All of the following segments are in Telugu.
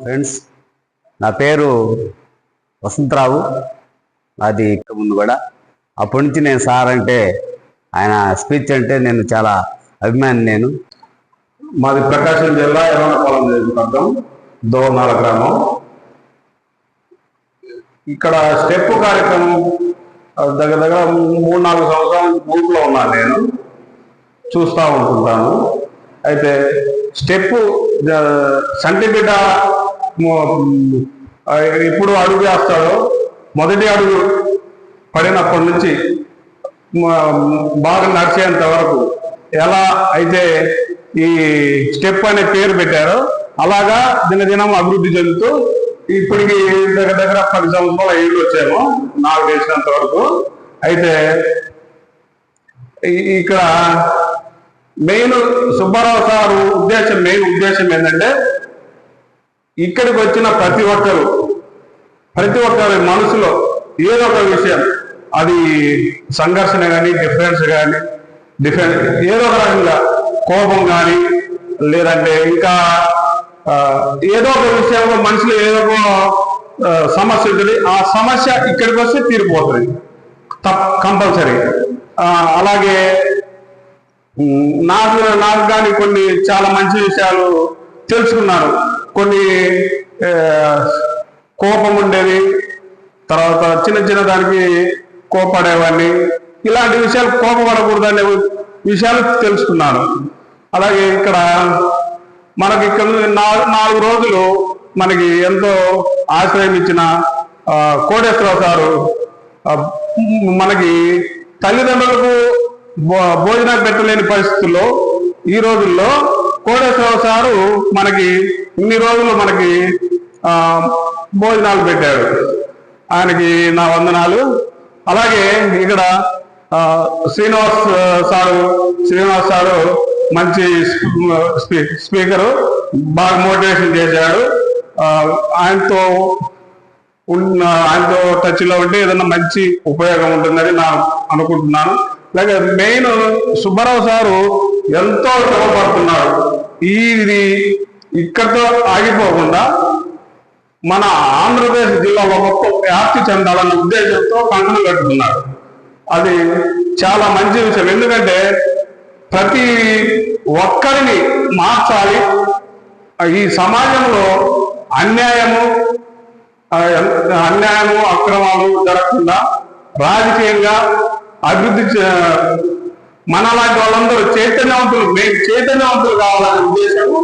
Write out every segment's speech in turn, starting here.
ఫ్రెండ్స్ నా పేరు వసంతరావు. అది ముందు కూడా అప్పటి నుంచి నేను సార్ అంటే ఆయన స్పీచ్ అంటే నేను చాలా అభిమాని నేను. మాది ప్రకాశం జిల్లా ఎర్రనపాలెం నియోజకవర్గం దోర్నాల గ్రామం. ఇక్కడ స్టెప్ కార్యక్రమం దగ్గర దగ్గర మూడు నాలుగు సంవత్సరాల ఊర్లో ఉన్నాను నేను. చూస్తూ ఉంటుంటాను అయితే స్టెప్ సంటి బిడ్డ ఎప్పుడు అడుగు వేస్తాడో మొదటి అడుగు పడినప్పటి నుంచి బాగా నడిచేంత వరకు ఎలా అయితే ఈ స్టెప్ అనే పేరు పెట్టారో అలాగా దినదినం అభివృద్ధి చెందుతూ ఇప్పటికి దగ్గర దగ్గర పది సంవత్సరాల ఏళ్ళు వచ్చాము నాకు తెలిసినంత వరకు. అయితే ఇక్కడ మెయిన్ సుబ్బారావు సారు ఉద్దేశం మెయిన్ ఉద్దేశం ఏంటంటే ఇక్కడికి వచ్చిన ప్రతి ఒక్కరు ప్రతి ఒక్కరి మనసులో ఏదో ఒక విషయం అది సంఘర్షణ కానీ డిఫరెన్స్ కానీ డిఫరెన్స్ ఏదో ఒక రకంగా కోపం కానీ లేదంటే ఇంకా ఏదో ఒక విషయంలో మనిషిలో ఏదో ఒక సమస్య ఉంటుంది. ఆ సమస్య ఇక్కడికి వస్తే తీరిపోతుంది. కంపల్సరీ. అలాగే నాకు నాకు కానీ కొన్ని చాలా మంచి విషయాలు తెలుసుకున్నాను కొన్ని కోపం ఉండేది తర్వాత చిన్న చిన్న దానికి కోపడేవాడిని. ఇలాంటి విషయాలు కోపపడకూడదనే విషయాలు తెలుసుకున్నాను. అలాగే ఇక్కడ మనకి ఇక్కడ నాలుగు నాలుగు రోజులు మనకి ఎంతో ఆశ్రయం ఇచ్చిన కోటేశ్వరరావు సారు మనకి తల్లిదండ్రులకు భో- భోజనం పెట్టలేని పరిస్థితుల్లో ఈ రోజుల్లో కోడేశ్వరరావు సారు మనకి ఇన్ని రోజులు మనకి భోజనాలు పెట్టాడు. ఆయనకి నా వందనాలు. అలాగే ఇక్కడ శ్రీనివాస్ సారు శ్రీనివాస్ సారు మంచి స్పీకరు బాగా మోటివేషన్ చేశాడు. ఆయనతో ఉన్న ఆయనతో టచ్లో ఉంటే ఏదైనా మంచి ఉపయోగం ఉంటుందని నా అనుకుంటున్నాను. లేక మెయిన్ సుబ్బారావు సారు ఎంతో శ్రమపడుతున్నాడు. ఇది ఇక్కడితో ఆగిపోకుండా మన ఆంధ్రప్రదేశ్ జిల్లాలో మొత్తం వ్యాప్తి చెందాలన్న ఉద్దేశంతో కంకణం కట్టుకున్నాడు. అది చాలా మంచి విషయం. ఎందుకంటే ప్రతి ఒక్కరిని మార్చాలి. ఈ సమాజంలో అన్యాయము అన్యాయము అక్రమాలు జరగకుండా రాజకీయంగా అభివృద్ధి మనలాంటి వాళ్ళందరూ చైతన్యవంతులు మేము చైతన్యవంతులు కావాలనే ఉద్దేశము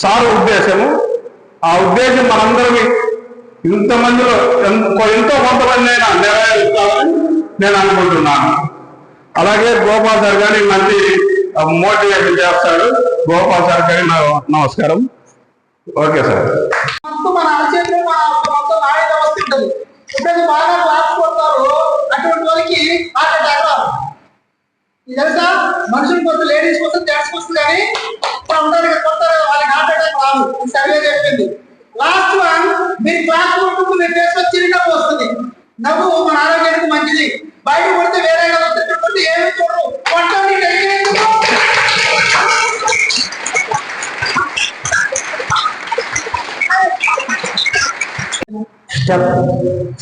సారు ఉద్దేశము. ఆ ఉద్దేశం మనందరికి ఇంతమందిలో ఎంతో కొంతమంది అయినా నెరవేరుస్తామని నేను అనుకుంటున్నాను. అలాగే గోపాల్ సార్ గారి మంచి మోటివేషన్ చేస్తాడు. గోపాల్ సార్ గారి నా నమస్కారం. Okay sir. మన ఇద్దరు బాగా క్లాస్ కొడతారో. అటువంటి వాళ్ళకి హార్ట్ అటాక్ రాదు. ఇది తెలుసా? మనుషుల కోసం లేడీస్ కోసం జెంట్స్ కోసం కానీ ఇప్పుడు ఉంటారు ఇక్కడ కొడతారు. వాళ్ళకి హార్ట్ అటాక్ రాదు. సర్వే చెప్పింది. లాస్ట్ వన్ మీరు క్లాస్ కొట్టుకుంటూ మీ ఫేస్లో చిరునవ్వు వస్తుంది. నవ్వు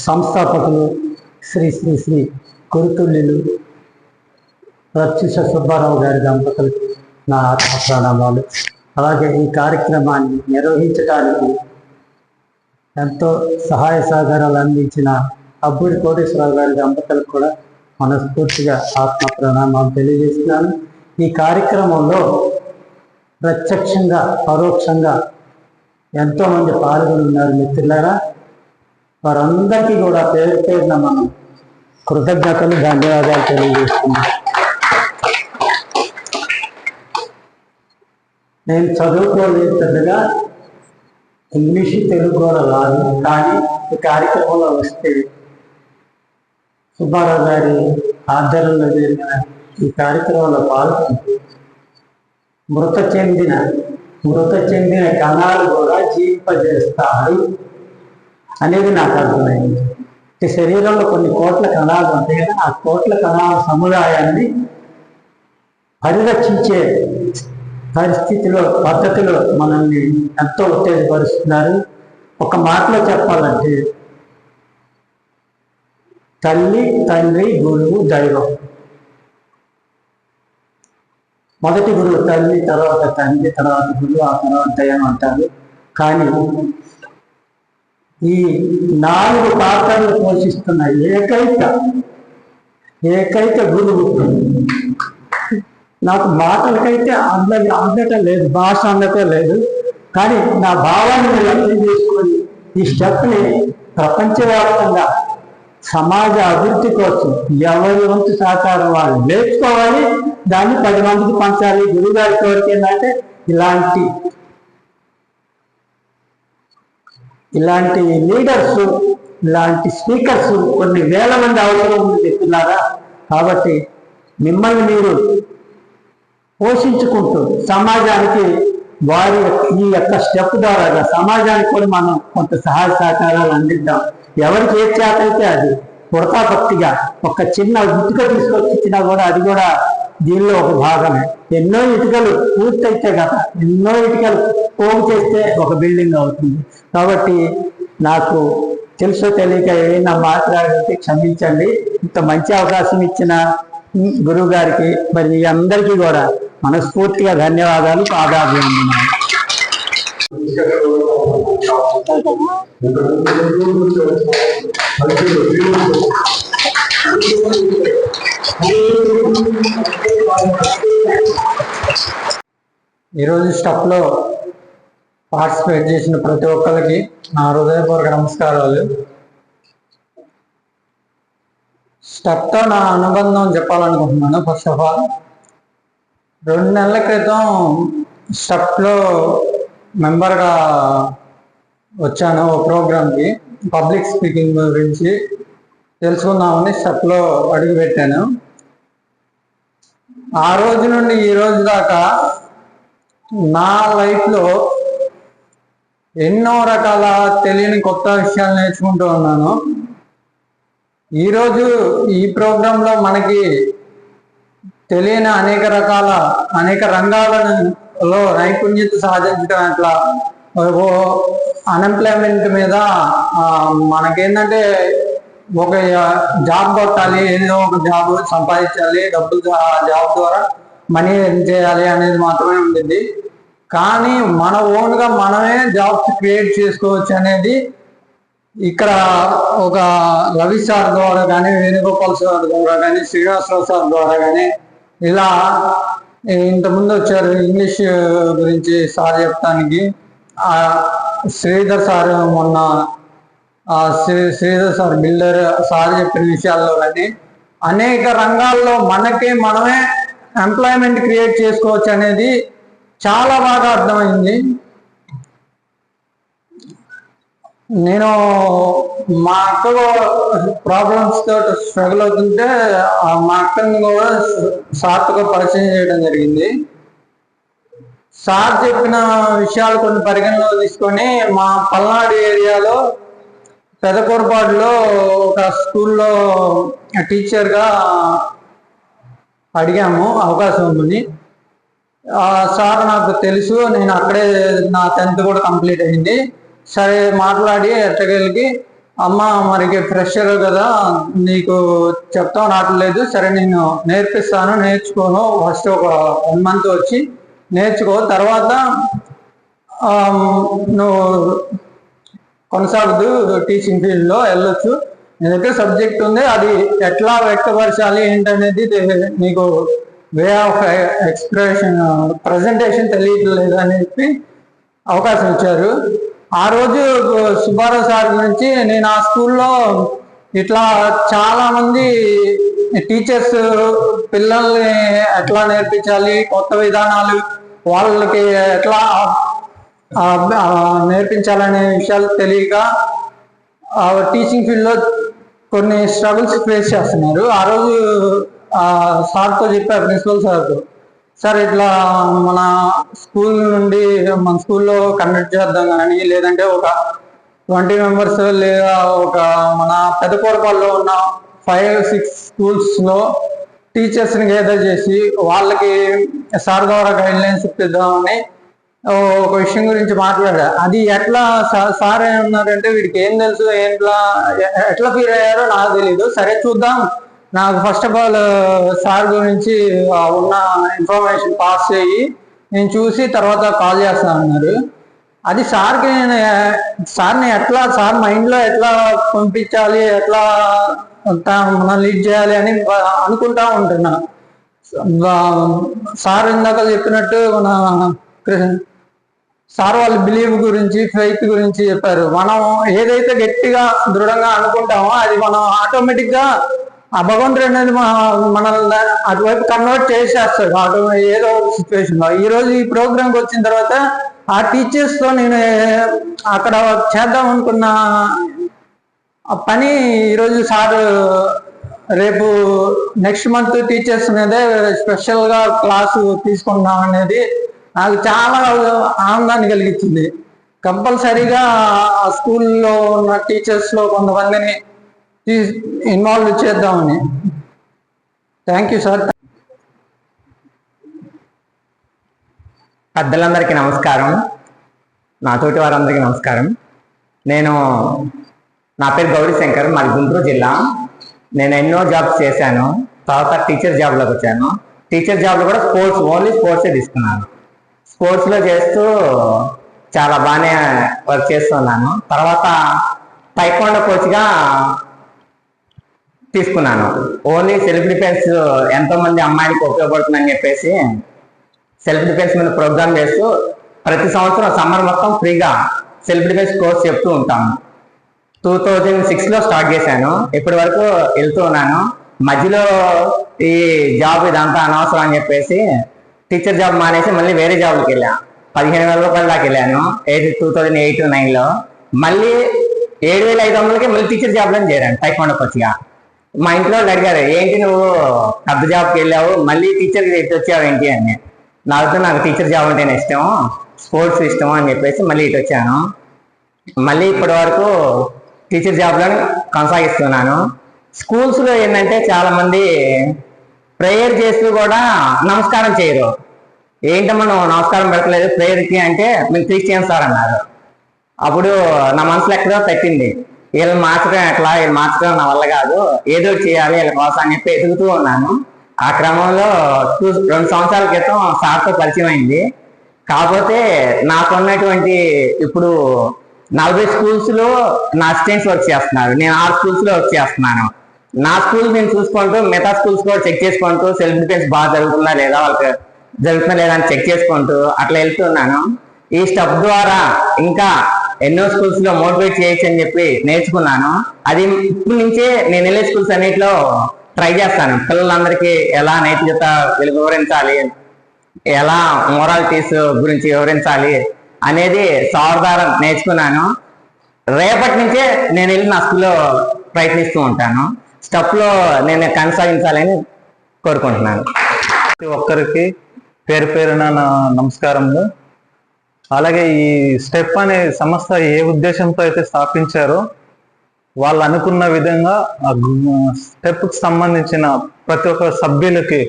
సంస్థాపకులు శ్రీ శ్రీ శ్రీ కొరుతుల్లిలు ప్రత్యుష సుబ్బారావు గారి దంపతులకు నా ఆత్మ ప్రణామాలు అలాగే ఈ కార్యక్రమాన్ని నిర్వహించడానికి ఎంతో సహాయ సహకారాలు అందించిన అబ్బుడి కోటేశ్వరరావు గారి దంపతులకు కూడా మనస్ఫూర్తిగా ఆత్మ ప్రణామాలు తెలియజేస్తున్నాను. ఈ కార్యక్రమంలో ప్రత్యక్షంగా పరోక్షంగా ఎంతోమంది పాల్గొని ఉన్నారు మిత్రులారా. వారందరికీ కూడా పేరు పేరున మనం కృతజ్ఞతలు ధన్యవాదాలు తెలియజేస్తున్నాం. నేను చదువుకోలేదు పెద్దగా ఇంగ్లీష్ తెలుగు కూడా రాదు కానీ ఈ కార్యక్రమంలో వస్తే సుబ్బారావు గారి ఆధ్వర్యంలో జరిగిన ఈ కార్యక్రమంలో పాల్గొంటూ మృత చెందిన మృత చెందిన కణాలు కూడా జీవింపజేస్తాడు అనేది నాకు అర్థమైంది. ఈ శరీరంలో కొన్ని కోట్ల కణాలు ఉంటాయి ఆ కోట్ల కణాల సముదాయాన్ని పరిరక్షించే పరిస్థితిలో పద్ధతిలో మనల్ని ఎంతో ఉత్తేజపరుస్తున్నారు. ఒక మాటలో చెప్పాలంటే తల్లి తండ్రి గురువు దైవం. మొదటి గురువు తల్లి తర్వాత తండ్రి తర్వాత గురువు ఆ తర్వాత దైవం అంటారు. కానీ ఈ నాలుగు పాత్రలు పోషిస్తున్న ఏకైక ఏకైక గురువు నాకు మాటలకైతే అంద అందటం లేదు భాష అందటం లేదు. కానీ నా భావాన్ని నేను అర్థం చేసుకొని ఈ స్టెప్ని ప్రపంచవ్యాప్తంగా సమాజ అభివృద్ధి కోసం ఎవరి వంతు సహకారం వాళ్ళు నేర్చుకోవాలి. దాన్ని పది మందికి పంచాలి. గురువు గారి ఏంటంటే ఇలాంటి ఇలాంటి లీడర్స్ ఇలాంటి స్పీకర్స్ కొన్ని వేల మంది అవసరం ఉంది చెప్తున్నారా కాబట్టి మిమ్మల్ని మీరు పోషించుకుంటూ సమాజానికి వారి యొక్క- ఈ యొక్క స్టెప్ ద్వారా సమాజానికి కూడా మనం కొంత సహాయ సహకారాలు అందిద్దాం. ఎవరికి ఏ చేత అయితే అది పుడతా భక్తిగా ఒక చిన్న ఇటుక తీసుకొచ్చి ఇచ్చినా కూడా అది కూడా దీనిలో ఒక భాగమే. ఎన్నో ఇటుకలు పూర్తయితే కదా ఎన్నో ఇటుకలు పోగు చేస్తే ఒక బిల్డింగ్ అవుతుంది. కాబట్టి నాకు తెలుసో తెలియక ఏమైనా మాట్లాడితే క్షమించండి. ఇంత మంచి అవకాశం ఇచ్చిన గురువు గారికి మరి మీ అందరికీ కూడా మనస్ఫూర్తిగా ధన్యవాదాలు. పాదాభివందనాలు. ఈరోజు స్టప్లో పార్టిసిపేట్ చేసిన ప్రతి ఒక్కరికి నా హృదయపూర్వక నమస్కారాలు. స్టెప్తో నా అనుబంధం చెప్పాలనుకుంటున్నాను. ఫస్ట్ ఆఫ్ ఆల్ రెండు నెలల క్రితం స్టెప్లో మెంబర్గా వచ్చాను ఓ ప్రోగ్రామ్కి. పబ్లిక్ స్పీకింగ్ గురించి తెలుసుకుందామని స్టెప్లో అడుగు పెట్టాను. ఆ రోజు నుండి ఈ రోజు దాకా నా లైఫ్లో ఎన్నో రకాల తెలియని కొత్త విషయాలు నేర్చుకుంటూ ఉన్నాను. ఈరోజు ఈ ప్రోగ్రాంలో మనకి తెలియని అనేక రకాల అనేక రంగాలలో నైపుణ్యత సాధించడం అట్లా ఓ అన్ఎంప్లాయ్మెంట్ మీద మనకేంటంటే ఒక జాబ్ కొట్టాలి ఏదో ఒక జాబ్ సంపాదించాలి డబ్బులు జాబ్ ద్వారా మనీ ఎర్న్ చేయాలి అనేది మాత్రమే ఉండింది. కానీ మన ఓన్గా మనమే జాబ్స్ క్రియేట్ చేసుకోవచ్చు అనేది ఇక్కడ ఒక రవి సార్ ద్వారా కానీ వేణుగోపాల్ సార్ ద్వారా కానీ శ్రీనివాసరావు సార్ ద్వారా కానీ ఇలా ఇంతకుముందు వచ్చారు ఇంగ్లీష్ గురించి సార్ చెప్తానికి ఆ శ్రీధర్ సార్ మొన్న ఆ Sri Sridhar sir builder sir చెప్పిన విషయాల్లో కానీ అనేక రంగాల్లో మనకే మనమే ఎంప్లాయ్మెంట్ క్రియేట్ చేసుకోవచ్చు అనేది చాలా బాగా అర్థమైంది. నేను మా అక్క ప్రాబ్లమ్స్ తోటి స్ట్రగుల్ అవుతుంటే మా అక్కని కూడా సార్తో పరిచయం చేయడం జరిగింది. సార్ చెప్పిన విషయాలు కొన్ని పరిగణలో తీసుకొని మా పల్నాడు ఏరియాలో పెదకూరపాడులో ఒక స్కూల్లో టీచర్గా అడిగాము అవకాశం ఉందని. సార్ నాకు తెలుసు నేను అక్కడే నా టెన్త్ కూడా కంప్లీట్ అయింది. సరే మాట్లాడి ఎట్టకెళ్ళకి అమ్మ మరికి ఫ్రెషర్ కదా నీకు చెప్తాం రావట్లేదు. సరే నేను నేర్పిస్తాను నేర్చుకోను. ఫస్ట్ ఒక వన్ మంత్ వచ్చి నేర్చుకో. తర్వాత నువ్వు కొనసాగుతూ టీచింగ్ ఫీల్డ్లో వెళ్ళొచ్చు. నీ సబ్జెక్ట్ ఉంది అది ఎట్లా వ్యక్తపరచాలి ఏంటనేది నీకు వే ఆఫ్ ఎక్స్ప్రెషన్ ప్రజెంటేషన్ తెలియట్లేదు అని చెప్పి అవకాశం ఇచ్చారు. ఆ రోజు సుబ్బారావు సార్ గురించి నేను ఆ స్కూల్లో ఇట్లా చాలా మంది టీచర్స్ పిల్లల్ని ఎట్లా నేర్పించాలి కొత్త విధానాలు వాళ్ళకి ఎట్లా నేర్పించాలనే విషయాలు తెలియక టీచింగ్ ఫీల్డ్లో కొన్ని స్ట్రగుల్స్ ఫేస్ చేస్తున్నారు. ఆ రోజు సార్తో చెప్పారు ప్రిన్సిపల్ సార్తో. సార్ ఇట్లా మన స్కూల్ నుండి మన స్కూల్లో కండక్ట్ చేద్దాం కానీ లేదంటే ఒక ట్వంటీ మెంబర్స్ లేదా ఒక మన పెద్ద కోరపాల్లో ఉన్న ఫైవ్ సిక్స్ స్కూల్స్లో టీచర్స్ని గేదర్ చేసి వాళ్ళకి సార్ ద్వారా గైడ్ లైన్స్ ఇప్పిద్దామని ఒక విషయం గురించి మాట్లాడా. అది ఎట్లా సార్ ఏమన్నారంటే వీడికి ఏం తెలుసు ఎట్లా ఎట్లా ఫీల్ అయ్యారో నాకు తెలియదు సరే చూద్దాం. నాకు ఫస్ట్ ఆఫ్ ఆల్ సార్ గురించి ఉన్న ఇన్ఫర్మేషన్ పాస్ చేయి. నేను చూసి తర్వాత కాల్ చేస్తాను అన్నారు. అది సార్కి నేను సార్ని ఎట్లా సార్ మైండ్లో ఎట్లా పంపించాలి ఎట్లా మనం లీడ్ చేయాలి అని అనుకుంటా ఉంటున్నా. సార్ ఇందాక చెప్పినట్టు మన కృష్ణ- సార్ వాళ్ళ బిలీవ్ గురించి ఫెయిత్ గురించి చెప్పారు. మనం ఏదైతే గట్టిగా దృఢంగా అనుకుంటామో అది మనం ఆటోమేటిక్గా ఆ భగవంతుడు అనేది మనల్ని అటువైపు కన్వర్ట్ చేసేస్తాడు. అటు ఏదో సిచ్యువేషన్లో. ఈ రోజు ఈ ప్రోగ్రామ్కి వచ్చిన తర్వాత ఆ టీచర్స్తో నేను అక్కడ చేద్దాం అనుకున్న ఆ పని ఈరోజు సార్ రేపు నెక్స్ట్ మంత్ టీచర్స్ మీదే స్పెషల్గా క్లాసు తీసుకుందాం అనేది నాకు చాలా ఆనందాన్ని కలిగించింది. కంపల్సరీగా ఆ స్కూల్లో ఉన్న టీచర్స్లో కొంతమందిని ఇన్వాల్వ్ చేద్దామని. థ్యాంక్ యూ సార్ పెద్దలందరికీ నమస్కారం. నా తోటి వారందరికీ నమస్కారం. నేను నా పేరు గౌరీ శంకర్ మాది గుంటూరు జిల్లా. నేను ఎన్నో జాబ్స్ చేశాను. తర్వాత టీచర్ జాబ్లోకి వచ్చాను. టీచర్ జాబ్లో కూడా స్పోర్ట్స్ ఓన్లీ స్పోర్ట్సే తీసుకున్నాను. స్పోర్ట్స్లో చేస్తూ చాలా బాగానే వర్క్ చేస్తున్నాను తర్వాత టైక్వాండో కోచ్గా తీసుకున్నాను. ఓన్లీ సెల్ఫ్ డిఫెన్స్ ఎంతో మంది అమ్మాయిలకు ఉపయోగపడుతుందని చెప్పేసి సెల్ఫ్ డిఫెన్స్ మీద ప్రోగ్రామ్ చేస్తూ ప్రతి సంవత్సరం సమ్మర్ మొత్తం ఫ్రీగా సెల్ఫ్ డిఫెన్స్ కోర్స్ చెప్తూ ఉంటాము. టూ థౌజండ్ సిక్స్లో స్టార్ట్ చేశాను. ఇప్పటి వరకు వెళ్తూ ఉన్నాను. మధ్యలో ఈ జాబ్ ఇదంతా అనవసరం అని చెప్పేసి టీచర్ జాబ్ మానేసి మళ్ళీ వేరే జాబ్కి వెళ్ళా. పదిహేను వేల రూపాయల దాకా వెళ్ళాను. ఎయిట్ టూ థౌజండ్ ఎయిట్ నైన్లో మళ్ళీ ఏడు వేల ఐదు వందలకి మళ్ళీ టీచర్ జాబ్లోనే చేరాను. టైకోండ కొచ్చిగా మా ఇంట్లో అడిగారు ఏంటి నువ్వు పెద్ద జాబ్కి వెళ్ళావు? మళ్ళీ టీచర్ ఇటు వచ్చావు ఏంటి? అని. నాకు నాకు టీచర్ జాబ్ అంటేనే ఇష్టం స్పోర్ట్స్ ఇష్టం అని చెప్పేసి మళ్ళీ ఇటు వచ్చాను. మళ్ళీ ఇప్పటి వరకు టీచర్ జాబ్లో కొనసాగిస్తున్నాను. స్కూల్స్లో ఏంటంటే చాలామంది ప్రేయర్ చేస్తూ కూడా నమస్కారం చేయరు. ఏంటమ్మా నువ్వు నమస్కారం పెట్టలేదు ప్రేయర్కి అంటే మేము క్రిస్టియన్ సార్ అన్నారు. అప్పుడు నా మనసులో ఎక్కడో తట్టింది. వీళ్ళని మార్చడం ఎట్లా? వీళ్ళు మార్చడం నా వల్ల కాదు. ఏదో చేయాలి వీళ్ళ కోసం అని చెప్పి ఎదుగుతూ ఉన్నాను. ఆ క్రమంలో టూ- రెండు సంవత్సరాల క్రితం సార్తో పరిచయం అయింది. కాకపోతే నాకున్నటువంటి ఇప్పుడు నలభై స్కూల్స్లో నా అసిస్టెంట్స్ వర్క్ చేస్తున్నారు. నేను ఆరు స్కూల్స్లో వర్క్ చేస్తున్నాను. నా స్కూల్ నేను చూసుకుంటూ మిగతా స్కూల్స్ కూడా చెక్ చేసుకుంటూ సెల్ఫ్ డిఫెన్స్ బాగా జరుగుతుందా లేదా వాళ్ళకి జరుగుతుందా లేదా అని చెక్ చేసుకుంటూ అట్లా వెళ్తున్నాను ఈ స్టెప్ ద్వారా ఇంకా ఎన్నో స్కూల్స్లో మోటివేట్ చేయొచ్చు అని చెప్పి నేర్చుకున్నాను. అది ఇప్పటి నుంచే నేను వెళ్ళే స్కూల్స్ అన్నిటిలో ట్రై చేస్తాను. పిల్లలందరికీ ఎలా నైతికత వివరించాలి ఎలా మొరాలిటీస్ గురించి వివరించాలి అనేది సార్ నేర్చుకున్నాను. రేపటి నుంచే నేను వెళ్ళి నా స్కూల్లో ప్రయత్నిస్తూ ఉంటాను. స్టెప్లో నేను కొనసాగించాలని కోరుకుంటున్నాను. ప్రతి ఒక్కరికి పేరు పేరున నా నమస్కారములు. అలాగే ఈ స్టెప్ అనే సంస్థ ఏ ఉద్దేశంతో అయితే స్థాపించారో వాళ్ళు అనుకున్న విధంగా స్టెప్కి సంబంధించిన ప్రతి ఒక్క సభ్యులకి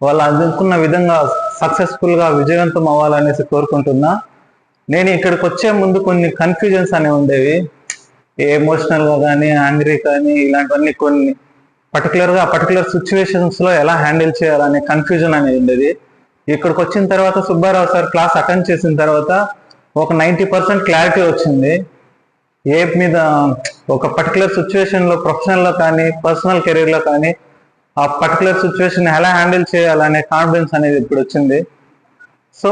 వాళ్ళు అనుకున్న విధంగా సక్సెస్ఫుల్గా విజయవంతం అవ్వాలనేసి కోరుకుంటున్నా. నేను ఇక్కడికి వచ్చే ముందు కొన్ని కన్ఫ్యూజన్స్ అనేవి ఉండేవి. ఎమోషనల్గా కానీ యాంగ్రీ కానీ ఇలాంటివన్నీ కొన్ని పర్టికులర్గా పర్టికులర్ సిచ్యువేషన్స్లో ఎలా హ్యాండిల్ చేయాలనే కన్ఫ్యూజన్ అనేది ఉండేది. ఇక్కడికి వచ్చిన తర్వాత సుబ్బారావు సార్ క్లాస్ అటెండ్ చేసిన తర్వాత ఒక నైంటీ పర్సెంట్ క్లారిటీ వచ్చింది. ఏ మీద ఒక పర్టికులర్ సిచ్యువేషన్లో ప్రొఫెషనల్లో కానీ పర్సనల్ కెరీర్లో కానీ ఆ పర్టికులర్ సిచ్యువేషన్ ఎలా హ్యాండిల్ చేయాలనే కాన్ఫిడెన్స్ అనేది ఇప్పుడు వచ్చింది. సో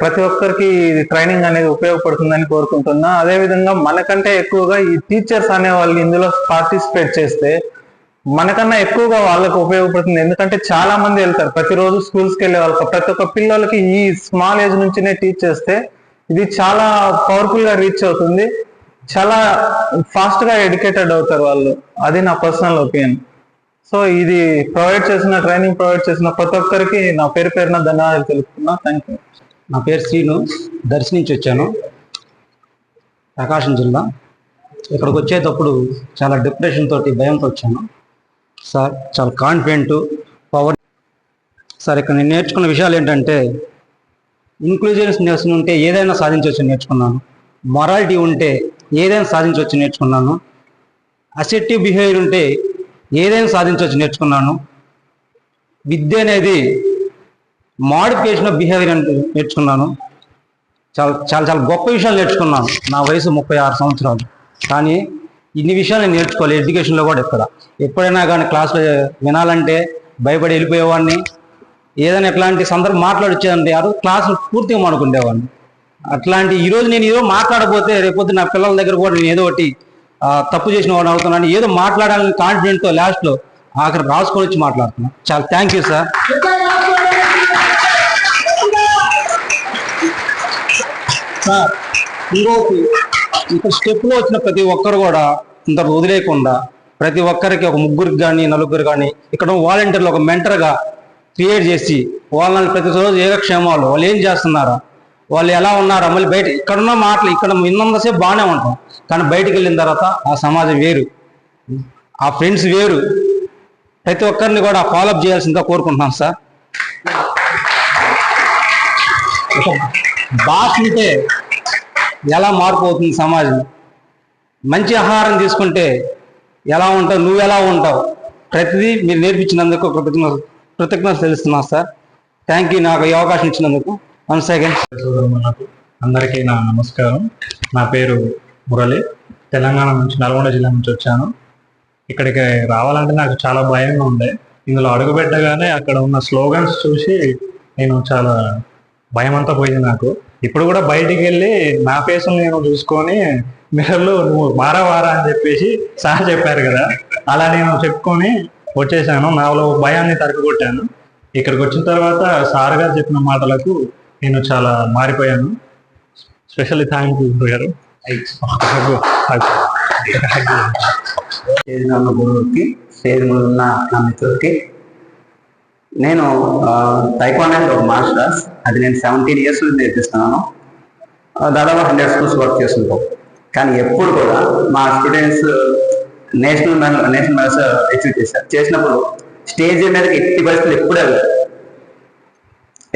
ప్రతి ఒక్కరికి ఇది ట్రైనింగ్ అనేది ఉపయోగపడుతుందని కోరుకుంటున్నా. అదే విధంగా మనకంటే ఎక్కువగా ఈ టీచర్స్ అనే వాళ్ళు ఇందులో పార్టిసిపేట్ చేస్తే మనకన్నా ఎక్కువగా వాళ్ళకు ఉపయోగపడుతుంది. ఎందుకంటే చాలా మంది వెళ్తారు. ప్రతిరోజు స్కూల్స్కి వెళ్ళే వాళ్ళకి ప్రతి ఒక్క పిల్లలకి ఈ స్మాల్ ఏజ్ నుంచినే టీచ్ చేస్తే ఇది చాలా పవర్ఫుల్గా రీచ్ అవుతుంది. చాలా ఫాస్ట్గా ఎడ్యుకేటెడ్ అవుతారు వాళ్ళు. అది నా పర్సనల్ ఒపీనియన్ సో ఇది ప్రొవైడ్ చేసిన ట్రైనింగ్ ప్రొవైడ్ చేసిన ప్రతి ఒక్కరికి నా పేరు పేరున ధన్యవాదాలు తెలుపుతున్నా. థ్యాంక్ యూ నా పేరు శ్రీను. దర్శనించి వచ్చాను. ప్రకాశం జిల్లా. ఇక్కడికి వచ్చేటప్పుడు చాలా డిప్రెషన్ తోటి భయంతో వచ్చాను. సార్ చాలా కాన్ఫిడెంట్ పవర్ సార్ ఇక్కడ నేను నేర్చుకున్న విషయాలు ఏంటంటే ఇన్క్లూజివ్నెస్ ఉంటే ఏదైనా సాధించవచ్చు నేర్చుకున్నాను. మొరాలిటీ ఉంటే ఏదైనా సాధించవచ్చు నేర్చుకున్నాను. అసెప్టివ్ బిహేవియర్ ఉంటే ఏదైనా సాధించవచ్చు నేర్చుకున్నాను. విద్య అనేది మాడిఫికేషన్ ఆఫ్ బిహేవియర్ అంటే నేర్చుకున్నాను. చాలా చాలా చాలా గొప్ప విషయాలు నేర్చుకున్నాను నా వయసు ముప్పై ఆరు సంవత్సరాలు. కానీ ఇన్ని విషయాలు నేను నేర్చుకోవాలి. ఎడ్యుకేషన్లో కూడా ఇక్కడ ఎప్పుడైనా కానీ క్లాస్లో వినాలంటే భయపడి వెళ్ళిపోయేవాడిని. ఏదైనా ఎట్లాంటి సందర్భం మాట్లాడొచ్చేదంటే యారు క్లాసులు పూర్తిగా మానుకుండేవాడిని. అట్లాంటి ఈ రోజు నేను ఏదో మాట్లాడబోతే రేపొద్దు నా పిల్లల దగ్గర కూడా నేను ఏదో ఒకటి తప్పు చేసిన వాడిని అవుతున్నాను. ఏదో మాట్లాడాలని కాన్ఫిడెంట్తో లాస్ట్లో ఆఖరి రాసుకొని వచ్చి మాట్లాడుతున్నాను చాలా థ్యాంక్ యూ సార్ సార్ ఇంకోటి ఇక్కడ స్టెప్లో వచ్చిన ప్రతి ఒక్కరు కూడా అందరు వదిలేయకుండా ప్రతి ఒక్కరికి ఒక ముగ్గురికి కానీ నలుగురు కానీ ఇక్కడ వాలంటీర్లు ఒక మెంటర్గా క్రియేట్ చేసి వాళ్ళని ప్రతిరోజు ఏకక్షేమాలు వాళ్ళు ఏం చేస్తున్నారా వాళ్ళు ఎలా ఉన్నారా మళ్ళీ బయట ఇక్కడ ఉన్న మాటలు ఇక్కడ విన్నంతసేపు బాగానే ఉంటాం. కానీ బయటికి వెళ్ళిన తర్వాత ఆ సమాజం వేరు ఆ ఫ్రెండ్స్ వేరు. ప్రతి ఒక్కరిని కూడా ఫాలోఅప్ చేయాల్సిందిగా కోరుకుంటున్నాం సార్. భాష ఉంటే ఎలా మార్పు అవుతుంది సమాజం? మంచి ఆహారం తీసుకుంటే ఎలా ఉంటావు? నువ్వు ఎలా ఉంటావు? ప్రతిదీ మీరు నేర్పించినందుకు కృతజ్ఞ కృతజ్ఞత తెలుస్తున్నా సార్. థ్యాంక్ యూ నాకు ఈ అవకాశం ఇచ్చినందుకు వన్ సెకండ్ అందరికీ నా నమస్కారం. నా పేరు మురళి. తెలంగాణ నుంచి నల్గొండ జిల్లా నుంచి వచ్చాను. ఇక్కడికి రావాలంటే నాకు చాలా భయంగా ఉండే. ఇందులో అడుగుపెట్టగానే అక్కడ ఉన్న స్లోగన్స్ చూసి నేను చాలా భయం అంతా పోయింది నాకు. ఇప్పుడు కూడా బయటికి వెళ్ళి నా ఫేస్ నేను చూసుకొని మిర్రర్లో నువ్వు వారా వారా అని చెప్పేసి సార్ చెప్పారు కదా. అలా నేను చెప్పుకొని వచ్చేసాను. నాలో భయాన్ని తరగొట్టాను ఇక్కడికి వచ్చిన తర్వాత సార్ గారు చెప్పిన మాటలకు నేను చాలా మారిపోయాను. స్పెషల్లీ థ్యాంక్ యూ గారు స్టేజ్ ఉన్న గురువుకి స్టేజ్ మీద ఉన్న నా మిత్రుడికి నేను టైక్వాండో ఒక మాస్టర్స్ అది నేను సెవెంటీన్ ఇయర్స్ నుంచి నేర్పిస్తున్నాను. దాదాపు హండ్రెడ్ స్కూల్స్ వర్క్ చేస్తుంటాం. కానీ ఎప్పుడు కూడా మా students national national medals achieve చేశారు చేసినప్పుడు స్టేజ్ మీదకి ఎట్టి పరిస్థితులు ఎప్పుడూ వెళ్ళారు.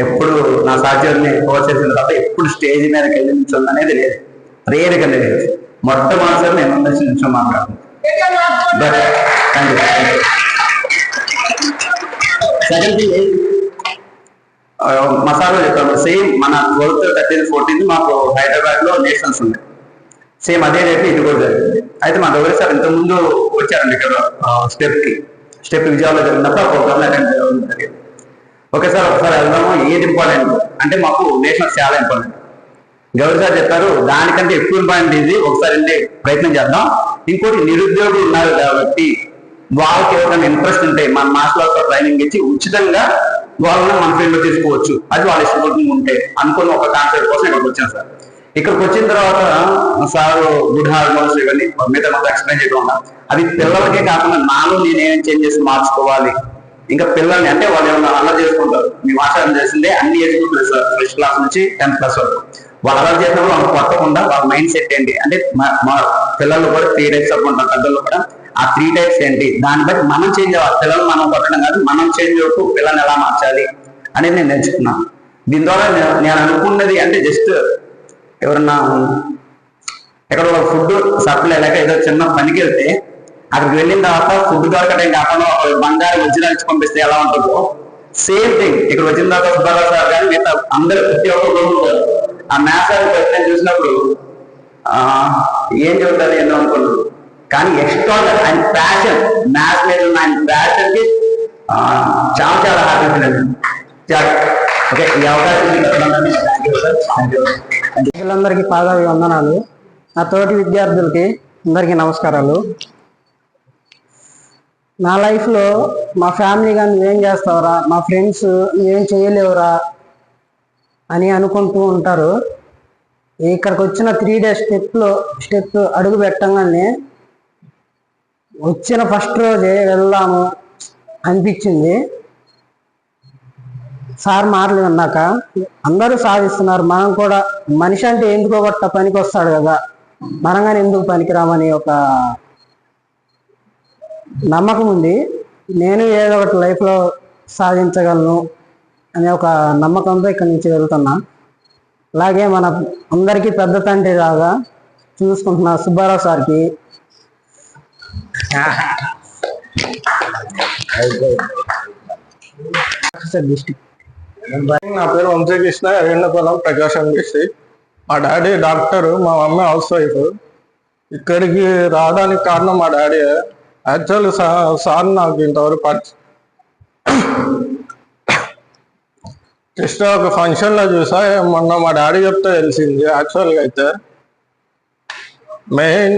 ఎప్పుడు నా సహచరుని కోచ్ చేసిన తప్ప ఎప్పుడు స్టేజ్ మీదకి వెళ్ళి నిల్చొని అనేది లేదు. రేరుగా లేదు. మొట్టమొదటిసారి నేను నిల్చొని మాట్లాడుతున్నాను but thank you second thing masala చెప్పాము సేమ్ మన ట్వెల్త్ థర్టీన్ ఫోర్టీన్త్ మాకు హైదరాబాద్లో నేషనల్స్ ఉన్నాయి సేమ్ అదే రేపు ఇది కూడా జరిగింది. అయితే మా దగ్గర సార్ ఇంతకుముందు వచ్చారండి ఇక్కడ స్టెప్కి స్టెప్ విజయవాడలో జరిగినప్పుడు ఆ ప్రోగ్రామ్ అటెండ్ చేయడం జరిగింది. ఓకే సార్ ఒకసారి వెళ్దాము. ఏది ఇంపార్టెంట్? అంటే మాకు నేషనల్స్ చాలా ఇంపార్టెంట్. గౌరీ సార్ చెప్పారు దానికంటే ఎక్కువ ఇంపార్టెంట్ ఇది. ఒకసారి వెళ్ళి ప్రయత్నం చేద్దాం. ఇంకోటి నిరుద్యోగులు ఉన్నారు కాబట్టి వాళ్ళకి ఎవరైనా ఇంట్రెస్ట్ ఉంటే మన మాస్టర్ ట్రైనింగ్ ఇచ్చి ఉచితంగా వాళ్ళని మన ఫీల్డ్లో తీసుకోవచ్చు. అది వాళ్ళ ఇష్టపడుతుంది ఉంటే అనుకున్న ఒక కాన్సెప్ట్ కోసం ఇక్కడికి వచ్చాను సార్. ఇక్కడికి వచ్చిన తర్వాత సార్ గుడ్ హార్మోన్స్ ఇవన్నీ మిగతా మొత్తం ఎక్స్ప్లెయిన్ చేయడం అది పిల్లలకే కాకుండా నాలో నేనేం చేంజ్ చేసి మార్చుకోవాలి? ఇంకా పిల్లల్ని అంటే వాళ్ళు ఏమన్నా అలా చేసుకుంటారు. మీ ఆచారం చేసిందే అన్ని ఏజ్ గ్రూప్లు సార్. ఫస్ట్ క్లాస్ నుంచి టెన్త్ క్లాస్ వరకు. వాళ్ళు అలా చేసినప్పుడు వాళ్ళు కొట్టకుండా వాళ్ళ మైండ్ సెట్ ఏంటి? అంటే మా- మా పిల్లలు కూడా త్రీ డేస్ ఆఫ్ పెద్దలు కూడా. ఆ త్రీ టైప్స్ ఏంటి? దాన్ని బట్టి మనం చేంజ్ అవ్వాలి. పిల్లలు మనం కొట్టడం కాదు మనం చేంజ్ అవుతూ పిల్లల్ని ఎలా మార్చాలి అనేది నేను నేర్చుకున్నాను దీని ద్వారా నేను- నేను అనుకున్నది అంటే జస్ట్ ఎవరన్నా ఎక్కడ ఒక ఫుడ్ సప్లై లేక ఏదో చిన్న పనికి వెళ్తే అక్కడికి వెళ్ళిన తర్వాత ఫుడ్ దొరకడం కాకుండా ఒక బంగారు వజ్రాలు ఇచ్చి పంపిస్తే ఎలా ఉంటుందో సేమ్ థింగ్ ఇక్కడ వచ్చిన తర్వాత సుబ్బారావు సార్ కానీ మిగతా అందరూ ప్రతి ఒక్కరు ఆ మ్యాథ్స్ క్వశ్చన్ చూసినప్పుడు ఆ, ఏం చెబుతారు ఏందో అనుకుంటున్నారు. కానీ ఎక్స్ట్రా ఆయన ప్యాషన్ మ్యాథ్స్ మీద ఉన్న ఆయన ప్యాషన్ చాలా చాలా హ్యాపీ ఓకే ఈ అవకాశం పిల్లలందరికీ వందనాలు. నా తోటి విద్యార్థులకి అందరికీ నమస్కారాలు. నా లైఫ్లో మా ఫ్యామిలీ కానీ ఏం చేస్తావురా? మా ఫ్రెండ్స్ ఏం చేయలేవురా? అని అనుకుంటూ ఉంటారు. ఇక్కడికి వచ్చిన త్రీ డేస్ స్టెప్లో స్టెప్ అడుగు పెట్టంగానే వచ్చిన ఫస్ట్ రోజే వెళ్దాము అనిపించింది. సార్ మాటలు విన్నాక అందరూ సాధిస్తున్నారు మనం కూడా మనిషి అంటే ఎందుకో గొట్ట పనికి వస్తాడు కదా మనం కానీ ఎందుకు పనికిరామని ఒక నమ్మకం ఉంది. నేను ఏదో ఒకటి లైఫ్లో సాధించగలను అనే ఒక నమ్మకంతో ఇక్కడి నుంచి వెళ్తున్నా. అలాగే మన అందరికీ పెద్ద తండ్రి లాగా చూసుకుంటున్న సుబ్బారావు సార్కి. నా పేరు వంశీకృష్ణ ఎర్రన్నపల్లం ప్రకాశం డిస్ట్రిక్ట్. మా డాడీ డాక్టర్ మా మమ్మీ హౌస్ వైఫ్. ఇక్కడికి రావడానికి కారణం మా డాడీ. యాక్చువల్ సార్ నాకు ఇంతవరకు పరిచయం జస్ట్ ఒక ఫంక్షన్లో చూసా మొన్న మా డాడీ చెప్తే తెలిసింది. యాక్చువల్గా అయితే మెయిన్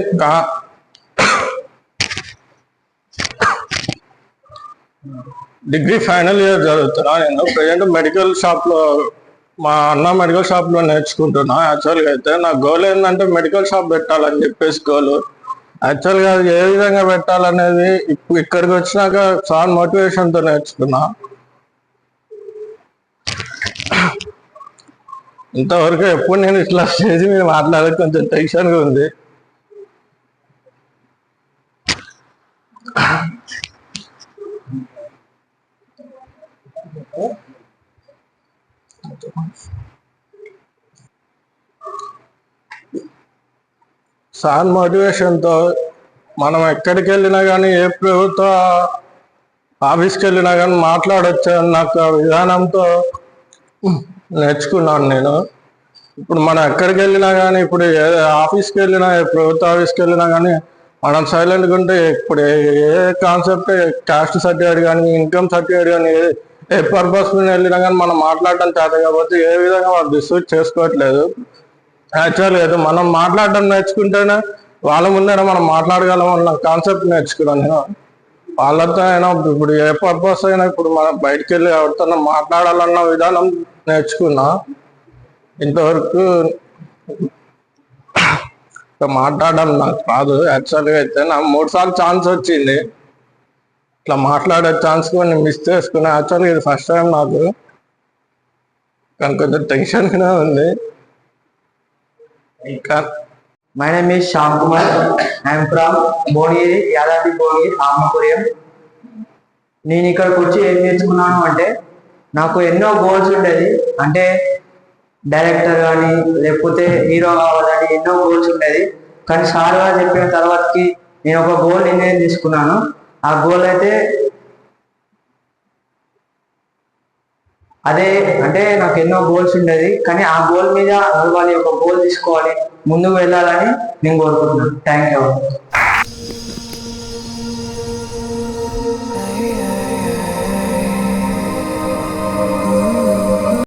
డిగ్రీ ఫైనల్ ఇయర్ చదువుతున్నా నేను. ప్రజెంట్ మెడికల్ షాప్లో మా అన్న మెడికల్ షాప్లో నేర్చుకుంటున్నా. యాక్చువల్గా అయితే నా గోల్ ఏంటంటే మెడికల్ షాప్ పెట్టాలని చెప్పేసి గోల్. యాక్చువల్గా అది ఏ విధంగా పెట్టాలనేది ఇప్పుడు ఇక్కడికి వచ్చినాక సార్ మోటివేషన్తో నేర్చుకున్నా. ఇంతవరకు ఎప్పుడు నేను ఇట్లా స్టేజ్ మీద మాట్లాడేది కొంచెం టెన్షన్గా ఉంది. సార్ మోటివేషన్తో మనం ఎక్కడికి వెళ్ళినా కానీ ఏ ప్రభుత్వ ఆఫీస్కి వెళ్ళినా కానీ మాట్లాడొచ్చు నాకు విధానంతో నేర్చుకున్నాను నేను. ఇప్పుడు మనం ఎక్కడికి వెళ్ళినా కానీ ఇప్పుడు ఏ ఆఫీస్కి వెళ్ళినా ఏ ప్రభుత్వ ఆఫీస్కి వెళ్ళినా కానీ మనం సైలెంట్గా ఉంటే ఇప్పుడు ఏ- కాన్సెప్ట్ కాస్ట్ సర్టిఫికేట్ కానీ ఇన్కమ్ సర్టిఫికేట్ కానీ పర్పస్ మీద వెళ్ళినా కానీ మనం మాట్లాడడం చేత కాబట్టి ఏ విధంగా వాళ్ళు డిస్ట్రిక్ట్ చేసుకోవట్లేదు. యాక్చువల్ అయితే మనం మాట్లాడడం నేర్చుకుంటేనే వాళ్ళ ముందర మనం మాట్లాడగలం అన్న కాన్సెప్ట్ నేర్చుకున్నాను నేను. వాళ్ళతో అయినా ఇప్పుడు ఏ పర్పస్ అయినా ఇప్పుడు మనం బయటికి వెళ్ళి ఎవరితో మాట్లాడాలన్న విధానం నేర్చుకున్నా. ఇంతవరకు మాట్లాడడం నాకు రాదు. యాక్చువల్గా అయితే నాకు మూడు సార్లు ఛాన్స్ వచ్చింది. ఇట్లా మాట్లాడే ఛాన్స్ కూడా మిస్ చేసుకున్నా. యాక్చువల్గా ఇది ఫస్ట్ టైం నాకు. కానీ కొంచెం టెన్షన్గానే ఉంది. ఇంకా my name is Shyam Kumar I'm from Bhuvanagiri Yadadri Bhuvanagiri ఆత్మకూర్యం నేను ఇక్కడికి వచ్చి ఏం నేర్చుకున్నాను అంటే నాకు ఎన్నో గోల్స్ ఉండేది. అంటే డైరెక్టర్ కానీ లేకపోతే హీరో కావాలని ఎన్నో గోల్స్ ఉండేది. కానీ సార్ గారు చెప్పిన తర్వాతకి నేను ఒక గోల్ నిర్ణయం తీసుకున్నాను. ఆ గోల్ అయితే అదే అంటే నాకు ఎన్నో గోల్స్ ఉండేది కానీ ఆ గోల్ మీద నడవాలి ఒక గోల్ తీసుకోవాలి ముందుకు వెళ్ళాలని నేను కోరుకుంటున్నాను. Thank you